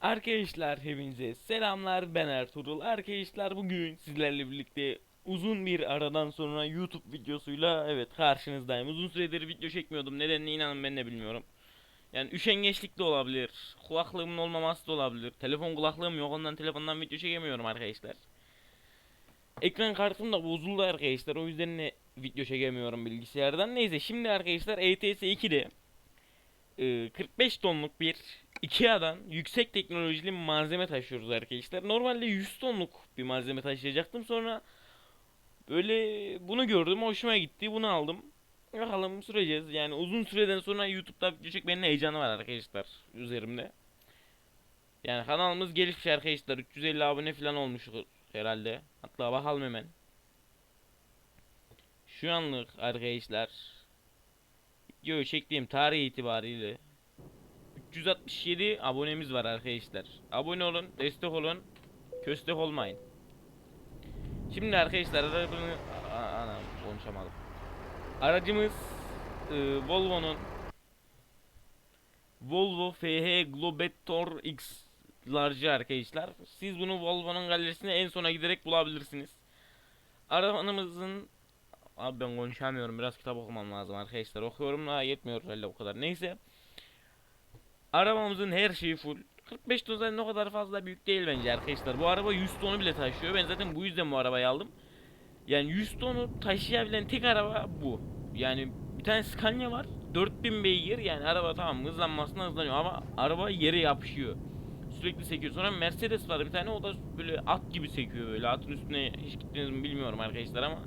Arkadaşlar hepinize selamlar ben Ertuğrul. Arkadaşlar bugün sizlerle birlikte uzun bir aradan sonra YouTube videosuyla evet karşınızdayım. Uzun süredir video çekmiyordum. Nedenini inanın ben de bilmiyorum. Yani üşengeçlik de olabilir. Kulaklığımın olmaması da olabilir. Telefon kulaklığım yok ondan telefondan video çekemiyorum arkadaşlar. Ekran kartım da bozuldu arkadaşlar. O yüzden ne video çekemiyorum bilgisayardan. Neyse şimdi arkadaşlar ETS 2'de e, 45 tonluk bir Ikea'dan yüksek teknolojili malzeme taşıyoruz arkadaşlar. Normalde 100 tonluk bir malzeme taşıyacaktım. Sonra böyle bunu gördüm. Hoşuma gitti. Bunu aldım. Bakalım süreceğiz. Yani uzun süreden sonra YouTube'da video çekmenin heyecanı var arkadaşlar üzerimde. Yani kanalımız gelişmiş arkadaşlar. 350 abone falan olmuştur herhalde. Hatta bakalım hemen. Şu anlık arkadaşlar videoyu çektiğim tarih itibariyle 367 abonemiz var arkadaşlar. Abone olun, destek olun, köstek olmayın. Şimdi arkadaşlar aracını ana konuşamadım. Aracımız e, Volvo'nun Volvo FH Globetor X Large arkadaşlar. Siz bunu Volvo'nun galerisine en sona giderek bulabilirsiniz. Arabamızın Abi ben konuşamıyorum. Biraz kitap okumam lazım arkadaşlar. Okuyorum da yetmiyor herhalde o kadar. Neyse. Arabamızın her şeyi full. 45 ton zaten o kadar fazla büyük değil bence arkadaşlar. Bu araba 100 tonu bile taşıyor. Ben zaten bu yüzden bu arabayı aldım. Yani 100 tonu taşıyabilen tek araba bu. Yani bir tane Scania var. 4000 beygir yani araba tamam hızlanmasına hızlanıyor ama araba yere yapışıyor. Sürekli sekiyor. Sonra Mercedes var bir tane o da böyle at gibi sekiyor böyle. Atın üstüne hiç gittiniz mi bilmiyorum arkadaşlar ama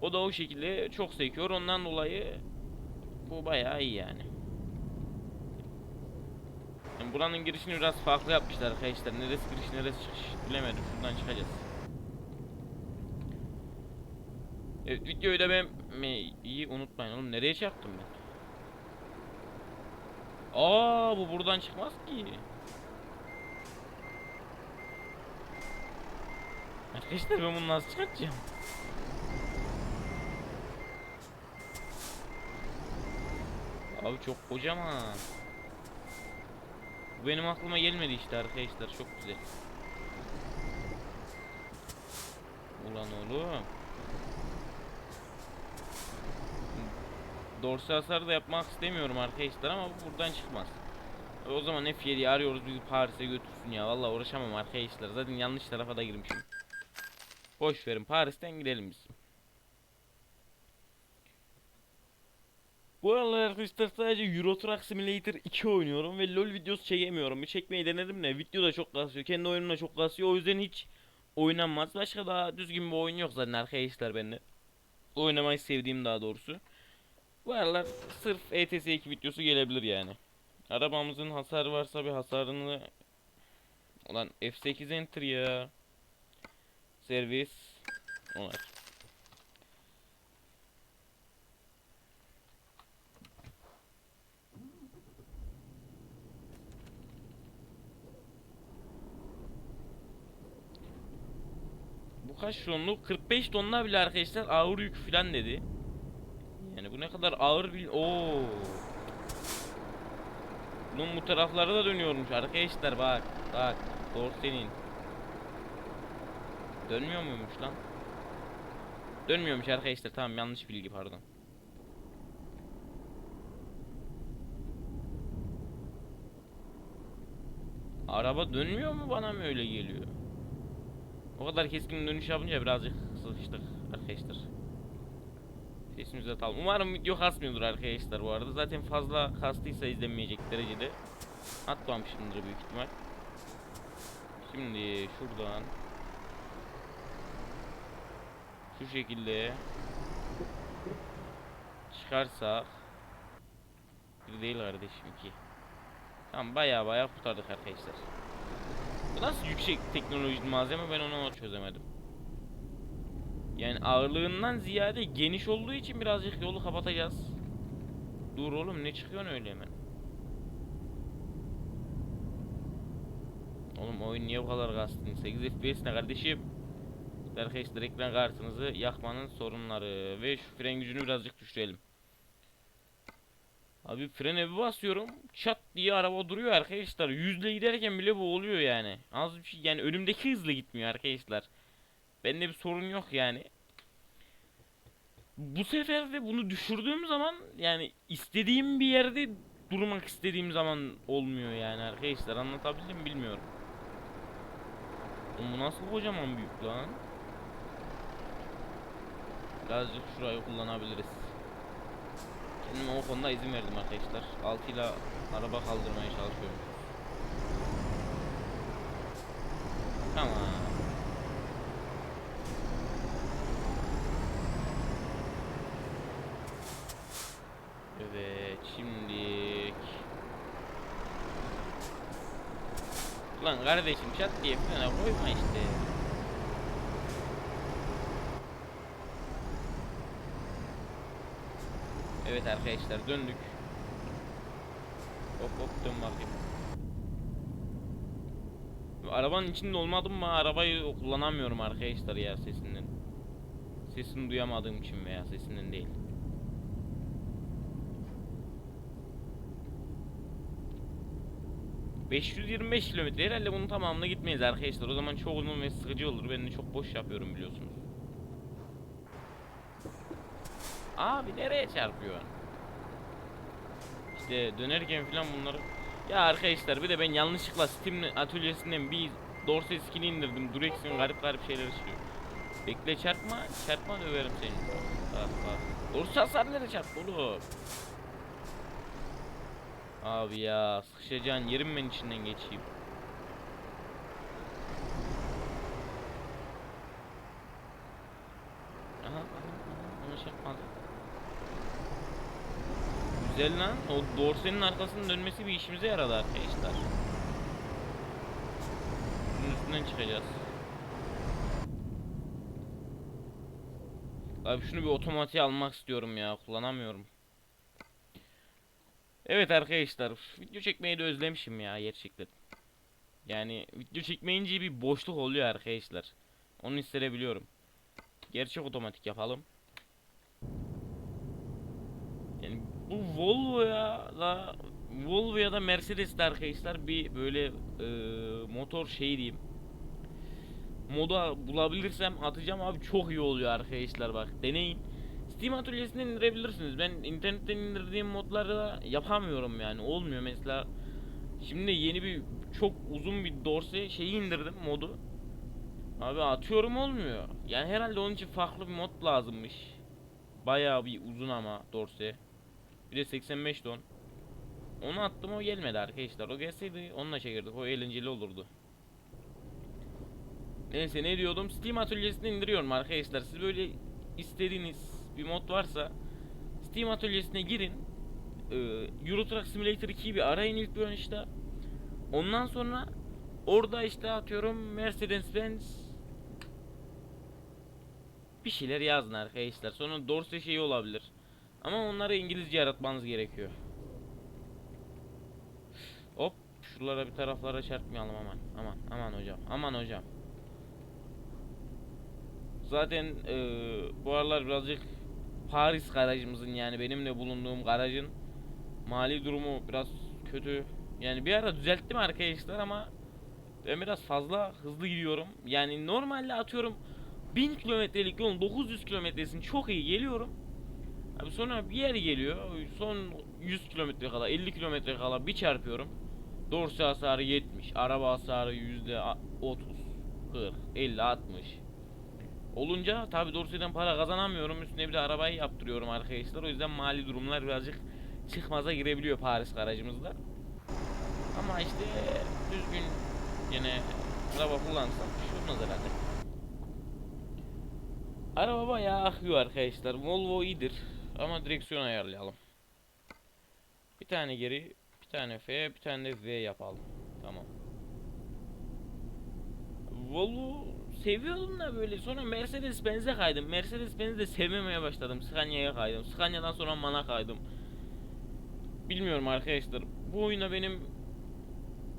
o da o şekilde çok sekiyor. Ondan dolayı bu bayağı iyi yani. Buranın girişini biraz farklı yapmışlar arkadaşlar. Neresi giriş neresi çıkış bilemedim. Şuradan çıkacağız. Evet videoyu da ben iyi unutmayın oğlum. Nereye çarptım ben? Aa bu buradan çıkmaz ki. Arkadaşlar ben bunu nasıl çıkartacağım? Abi çok kocaman. Bu benim aklıma gelmedi işte arkadaşlar çok güzel. Ulan oğlum. Dorsi hasarı da yapmak istemiyorum arkadaşlar ama bu buradan çıkmaz. O zaman F7'yi arıyoruz bizi Paris'e götürsün ya. Vallahi uğraşamam arkadaşlar. Zaten yanlış tarafa da girmişim. Boş verin Paris'ten gidelim biz. Bu aralar arkadaşlar sadece Euro Truck Simulator 2 oynuyorum ve LoL videosu çekemiyorum. Bir çekmeyi denedim de video da çok kasıyor. Kendi oyunum da çok kasıyor. O yüzden hiç oynanmaz. Başka daha düzgün bir oyun yok zaten arkadaşlar bende. Oynamayı sevdiğim daha doğrusu. Bu aralar sırf ETS 2 videosu gelebilir yani. Arabamızın hasarı varsa bir hasarını... Ulan F8 enter ya. Servis. Onlar. Bu kaç tonluk? 45 tonlar bile arkadaşlar ağır yük falan dedi. Yani bu ne kadar ağır bil... Oo. Bunun bu tarafları da dönüyormuş arkadaşlar bak. Bak. Doğru senin. Dönmüyor muymuş lan? Dönmüyormuş arkadaşlar. Tamam yanlış bilgi pardon. Araba dönmüyor mu bana mı öyle geliyor? O kadar keskin dönüş yapınca birazcık sıkıştık arkadaşlar. Sesimizi atalım. Umarım video kasmıyordur arkadaşlar bu arada. Zaten fazla kastıysa izlenmeyecek derecede. Atmamışımdır büyük ihtimal. Şimdi şuradan şu şekilde çıkarsak bir değil kardeşim ki. Tamam baya baya kurtardık arkadaşlar. Bu nasıl yüksek teknoloji malzeme ben onu çözemedim. Yani ağırlığından ziyade geniş olduğu için birazcık yolu kapatacağız. Dur oğlum ne çıkıyorsun öyle hemen? Oğlum oyun niye bu kadar kastın? 8 FPS ne kardeşim? Arkadaşlar ekran kartınızı yakmanın sorunları ve şu fren gücünü birazcık düşürelim. Abi frene bir basıyorum. Çat diye araba duruyor arkadaşlar. Yüzle giderken bile bu oluyor yani. Az bir şey yani önümdeki hızla gitmiyor arkadaşlar. Bende bir sorun yok yani. Bu sefer de bunu düşürdüğüm zaman yani istediğim bir yerde durmak istediğim zaman olmuyor yani arkadaşlar. Anlatabildim mi bilmiyorum. Oğlum Bu nasıl kocaman büyük lan? Birazcık şurayı kullanabiliriz. Kendime o konuda izin verdim arkadaşlar. 6 ile araba kaldırmaya çalışıyorum. Tamam. Evet şimdilik. Lan kardeşim çat diye frene koyma işte. Evet arkadaşlar döndük. Hop hop dön bakayım. Arabanın içinde olmadım mı arabayı kullanamıyorum arkadaşlar ya sesinden. Sesini duyamadığım için veya sesinden değil. ...525 kilometre herhalde bunun tamamına gitmeyiz arkadaşlar. O zaman çok uzun ve sıkıcı olur. Ben de çok boş yapıyorum biliyorsunuz. Abi nereye çarpıyor? İşte dönerken falan bunları... Ya arkadaşlar bir de ben yanlışlıkla Steam atölyesinden bir Dorse skin'i indirdim. Direksiyon garip garip şeyler çıkıyor. Bekle çarpma, çarpma döverim seni. Bak bak. Dorse hasar nereye çarptı oğlum? Abi ya sıkışacağın yerim ben içinden geçeyim. Aha, aha, aha, ona çarpmadı. Güzel lan. O dorsenin arkasının dönmesi bir işimize yaradı arkadaşlar. Bunun üstünden çıkacağız. Abi şunu bir otomatiğe almak istiyorum ya. Kullanamıyorum. Evet arkadaşlar. Video çekmeyi de özlemişim ya gerçekten. Yani video çekmeyince bir boşluk oluyor arkadaşlar. Onu hissedebiliyorum. Gerçek otomatik yapalım. Yani bu Volvo ya da Volvo ya da Mercedes arkadaşlar bir böyle e, motor şey diyeyim. Moda bulabilirsem atacağım abi çok iyi oluyor arkadaşlar bak deneyin. Steam atölyesinden indirebilirsiniz. Ben internetten indirdiğim modları da yapamıyorum yani olmuyor mesela. Şimdi yeni bir çok uzun bir dorse şeyi indirdim modu. Abi atıyorum olmuyor. Yani herhalde onun için farklı bir mod lazımmış. Bayağı bir uzun ama dorse. Bir de 85 ton. Onu attım o gelmedi arkadaşlar. O gelseydi onunla çekirdik. O eğlenceli olurdu. Neyse ne diyordum? Steam atölyesini indiriyorum arkadaşlar. Siz böyle istediğiniz bir mod varsa Steam atölyesine girin. Ee, Euro Truck Simulator 2'yi bir arayın ilk işte. Ondan sonra orada işte atıyorum Mercedes Benz bir şeyler yazın arkadaşlar. Sonra Dorse şeyi olabilir. Ama onları İngilizce yaratmanız gerekiyor. Hop şuralara bir taraflara çarpmayalım aman. Aman aman hocam. Aman hocam. Zaten eee, bu aralar birazcık Paris garajımızın yani benim de bulunduğum garajın mali durumu biraz kötü. Yani bir ara düzelttim arkadaşlar ama ben biraz fazla hızlı gidiyorum. Yani normalde atıyorum 1000 kilometrelik yolun 900 kilometresini çok iyi geliyorum. Abi sonra bir yer geliyor. Son 100 kilometre kala 50 kilometre kala bir çarpıyorum. Dorse hasarı 70, araba hasarı yüzde 30, 40, 50, 60. Olunca tabi Dorse'den para kazanamıyorum. Üstüne bir de arabayı yaptırıyorum arkadaşlar. O yüzden mali durumlar birazcık çıkmaza girebiliyor Paris garajımızda. Ama işte düzgün yine araba kullansam bir şey olmaz herhalde. Araba bayağı akıyor arkadaşlar. Volvo iyidir. Ama direksiyon ayarlayalım. Bir tane geri, bir tane F, bir tane de Z yapalım. Tamam. Volvo seviyordum da böyle sonra Mercedes Benz'e kaydım. Mercedes Benz'i de sevmemeye başladım. Scania'ya kaydım. Scania'dan sonra MAN'a kaydım. Bilmiyorum arkadaşlar. Bu oyuna benim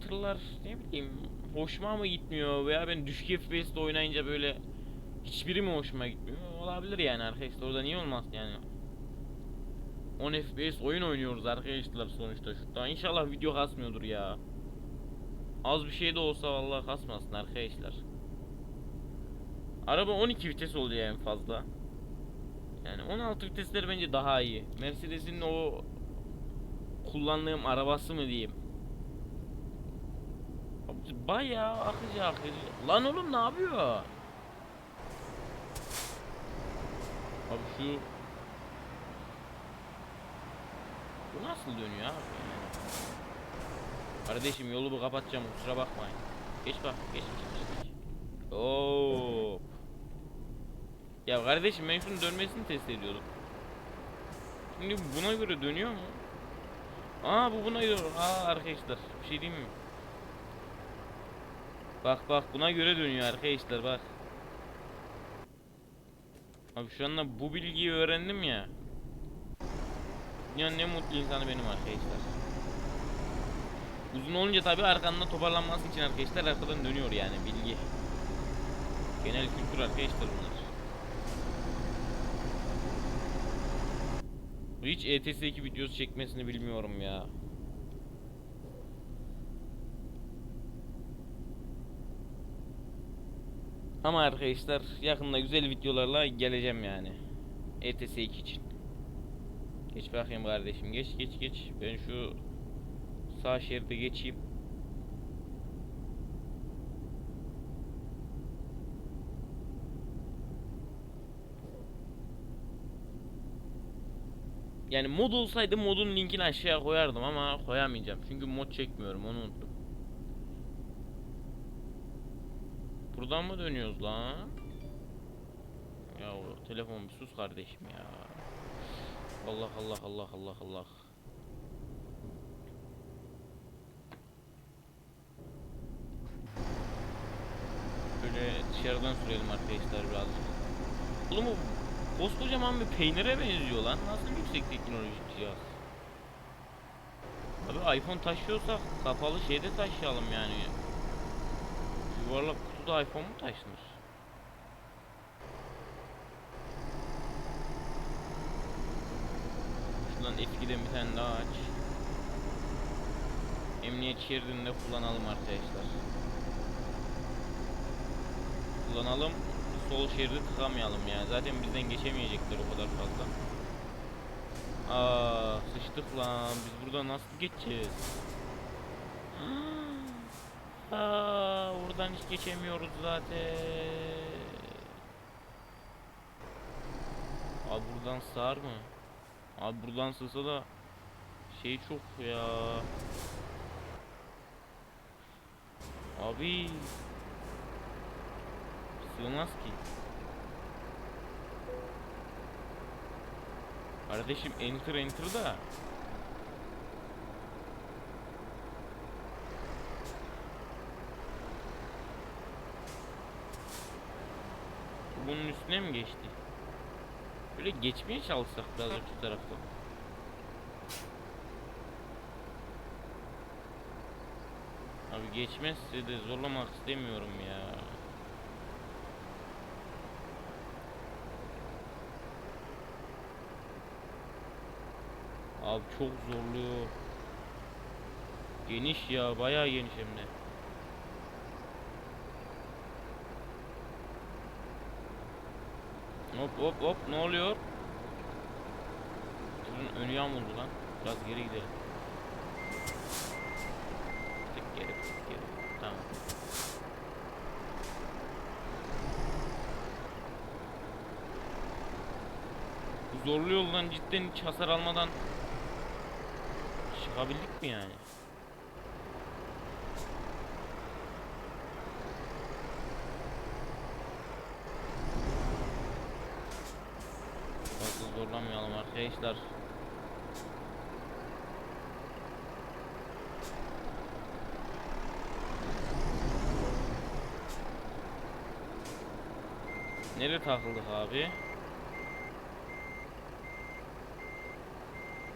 tırlar ne bileyim hoşuma mı gitmiyor veya ben düşük FPS'de oynayınca böyle hiçbiri mi hoşuma gitmiyor? Olabilir yani arkadaşlar. Orada niye olmaz yani? 10 FPS oyun oynuyoruz arkadaşlar sonuçta şurada. İnşallah video kasmıyordur ya. Az bir şey de olsa vallahi kasmasın arkadaşlar. Araba 12 vites oluyor en fazla. Yani 16 vitesler bence daha iyi. Mercedes'in o kullandığım arabası mı diyeyim. Bayağı akıcı akıcı. Lan oğlum ne yapıyor? Abi şu Bu nasıl dönüyor abi? Kardeşim yolu bu kapatacağım kusura bakmayın. Geç bak geç geç geç. geç. Oo. Ya kardeşim ben şunun dönmesini test ediyordum. Şimdi buna göre dönüyor mu? Aa bu buna göre. Aa arkadaşlar bir şey diyeyim mi? Bak bak buna göre dönüyor arkadaşlar bak. Abi şu anda bu bilgiyi öğrendim ya. Dünyanın en mutlu insanı benim arkadaşlar. Uzun olunca tabi arkanda toparlanması için arkadaşlar arkadan dönüyor yani bilgi. Genel kültür arkadaşlar bunlar. Hiç E ETS2 videosu çekmesini bilmiyorum ya. Ama arkadaşlar yakında güzel videolarla geleceğim yani. ETS2 için. Geç bakayım kardeşim geç geç geç. Ben şu sağ şeride geçeyim. Yani mod olsaydı modun linkini aşağıya koyardım ama koyamayacağım. Çünkü mod çekmiyorum onu unuttum. Buradan mı dönüyoruz lan? Ya telefon bir sus kardeşim ya. Allah Allah Allah Allah Allah. Böyle dışarıdan sürelim arkadaşlar birazcık. Oğlum bu koskocaman bir peynire benziyor lan. Nasıl yüksek teknolojik cihaz? Abi iPhone taşıyorsak kapalı şeyde taşıyalım yani. Yuvarlak kutuda iPhone mu taşınır? Şuradan eskiden bir tane daha aç. Emniyet şeridinde kullanalım arkadaşlar. Kullanalım. Sol şeridi tıkamayalım ya. Zaten bizden geçemeyecekler o kadar fazla. Aa, sıçtık lan. Biz burada nasıl geçeceğiz? Aa, oradan hiç geçemiyoruz zaten. Abi buradan sığar mı? Abi buradan sığsa da şey çok ya. Abi sığmaz ki. Kardeşim enter enter da. Bunun üstüne mi geçti? Böyle geçmeye çalışsak birazcık şu taraftan. Abi geçmezse de zorlamak istemiyorum ya. Abi çok zorluyor. Geniş ya, bayağı geniş hem de. Hop hop hop ne oluyor? Bunun önü yağmurdu lan. Biraz geri gidelim. Tık geri tık geri. Tamam. Bu zorlu yoldan cidden hiç hasar almadan çıkabildik mi yani? Fazla zorlamayalım arkadaşlar. Nereye takıldık abi?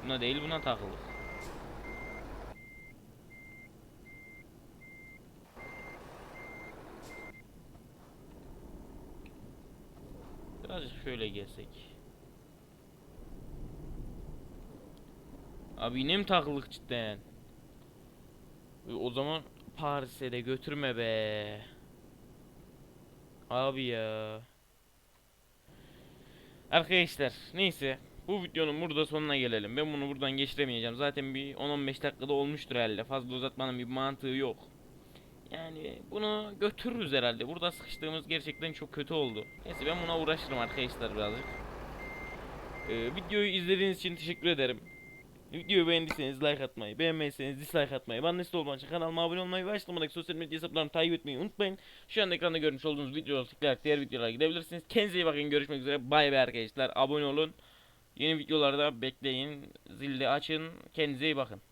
Buna değil buna takıldık. Birazcık şöyle gelsek. Abi yine mi takılık cidden? O zaman Paris'e de götürme be. Abi ya. Arkadaşlar neyse bu videonun burada sonuna gelelim. Ben bunu buradan geçiremeyeceğim. Zaten bir 10-15 dakikada olmuştur herhalde. Fazla uzatmanın bir mantığı yok. Yani bunu götürürüz herhalde. Burada sıkıştığımız gerçekten çok kötü oldu. Neyse ben buna uğraşırım arkadaşlar birazcık. Ee, videoyu izlediğiniz için teşekkür ederim. Videoyu beğendiyseniz like atmayı, beğenmediyseniz dislike atmayı, bana destek olmak için kanalıma abone olmayı ve açıklamadaki sosyal medya hesaplarımı takip etmeyi unutmayın. Şu anda ekranda görmüş olduğunuz videoları tıklayarak diğer videolara gidebilirsiniz. Kendinize iyi bakın, görüşmek üzere. Bay bay arkadaşlar. Abone olun. Yeni videolarda bekleyin. Zilde açın. Kendinize iyi bakın.